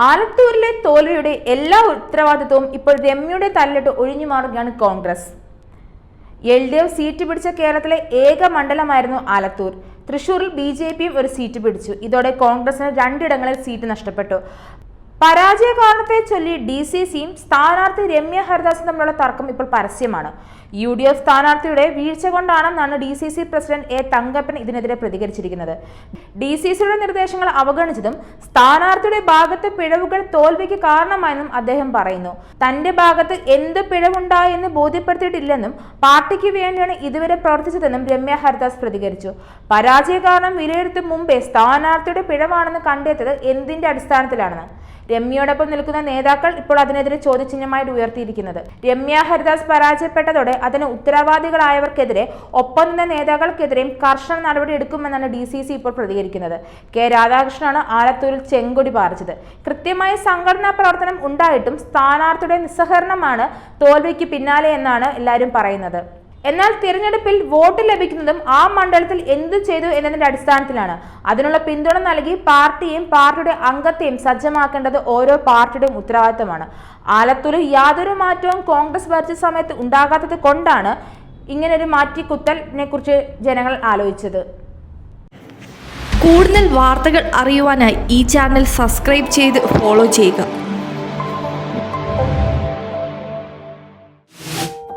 ആലത്തൂരിലെ തോൽവിയുടെ എല്ലാ ഉത്തരവാദിത്വവും ഇപ്പോൾ രമ്യയുടെ തലയിലിട്ട് ഒഴിഞ്ഞു മാറുകയാണ് Congress. L D F seat പിടിച്ച കേരളത്തിലെ ഏക മണ്ഡലമായിരുന്നു ആലത്തൂർ. തൃശൂരിൽ ബി ജെ പിയും ഒരു സീറ്റ് പിടിച്ചു. ഇതോടെ കോൺഗ്രസിന് രണ്ടിടങ്ങളിൽ സീറ്റ് നഷ്ടപ്പെട്ടു. പരാജയ കാരണത്തെ ചൊല്ലി ഡി സി സിയും സ്ഥാനാർത്ഥി രമ്യ ഹരിദാസും തമ്മിലുള്ള തർക്കം ഇപ്പോൾ പരസ്യമാണ്. യു ഡി എഫ് സ്ഥാനാർത്ഥിയുടെ വീഴ്ച കൊണ്ടാണെന്നാണ് D C C president A Thankappan ഇതിനെതിരെ പ്രതികരിച്ചിരിക്കുന്നത്. ഡി സി സിയുടെ നിർദ്ദേശങ്ങൾ അവഗണിച്ചതും സ്ഥാനാർത്ഥിയുടെ ഭാഗത്ത് പിഴവുകൾ തോൽവിക്ക് കാരണമായെന്നും അദ്ദേഹം പറയുന്നു. തന്റെ ഭാഗത്ത് എന്ത് പിഴവുണ്ടായെന്ന് ബോധ്യപ്പെടുത്തിയിട്ടില്ലെന്നും പാർട്ടിക്ക് വേണ്ടിയാണ് ഇതുവരെ പ്രവർത്തിച്ചതെന്നും രമ്യ ഹരിദാസ് പ്രതികരിച്ചു. പരാജയ കാരണം വിലയിരുത്തും മുമ്പേ സ്ഥാനാർത്ഥിയുടെ പിഴവാണെന്ന് കണ്ടെത്തിയത് എന്തിന്റെ അടിസ്ഥാനത്തിലാണെന്ന് രമ്യയോടൊപ്പം നിൽക്കുന്ന നേതാക്കൾ ഇപ്പോൾ അതിനെതിരെ ചോദ്യചിഹ്നമായിട്ട് ഉയർത്തിയിരിക്കുന്നത്. രമ്യ ഹരിദാസ് പരാജയപ്പെട്ടതോടെ അതിന് ഉത്തരവാദികളായവർക്കെതിരെ ഒപ്പം നിന്ന നേതാക്കൾക്കെതിരെയും കർശന നടപടി എടുക്കുമെന്നാണ് ഡി സി സി ഇപ്പോൾ പ്രതികരിക്കുന്നത്. കെ രാധാകൃഷ്ണനാണ് ആലത്തൂരിൽ ചെങ്കൊടി പാറിച്ചത്. കൃത്യമായ സംഘടനാ പ്രവർത്തനം ഉണ്ടായിട്ടും സ്ഥാനാർത്ഥിയുടെ നിസ്സഹകരണമാണ് തോൽവിക്ക് പിന്നാലെ എന്നാണ് എല്ലാവരും പറയുന്നത്. എന്നാൽ തിരഞ്ഞെടുപ്പിൽ വോട്ട് ലഭിക്കുന്നതും ആ മണ്ഡലത്തിൽ എന്തു ചെയ്തു എന്നതിന്റെ അടിസ്ഥാനത്തിലാണ്. അതിനുള്ള പിന്തുണ നൽകി പാർട്ടിയും പാർട്ടിയുടെ അംഗത്തെയും സജ്ജമാക്കേണ്ടത് ഓരോ പാർട്ടിയുടെയും ഉത്തരവാദിത്തമാണ്. ആലത്തൂരിൽ യാതൊരു മാറ്റവും കോൺഗ്രസ് ഭരിച്ച സമയത്ത് ഉണ്ടാകാത്തത് കൊണ്ടാണ് ഇങ്ങനൊരു മാറ്റിക്കുത്തലിനെ കുറിച്ച് ജനങ്ങൾ ആലോചിച്ചത്. കൂടുതൽ വാർത്തകൾ അറിയുവാനായി ഈ ചാനൽ സബ്സ്ക്രൈബ് ചെയ്ത് ഫോളോ ചെയ്യുക.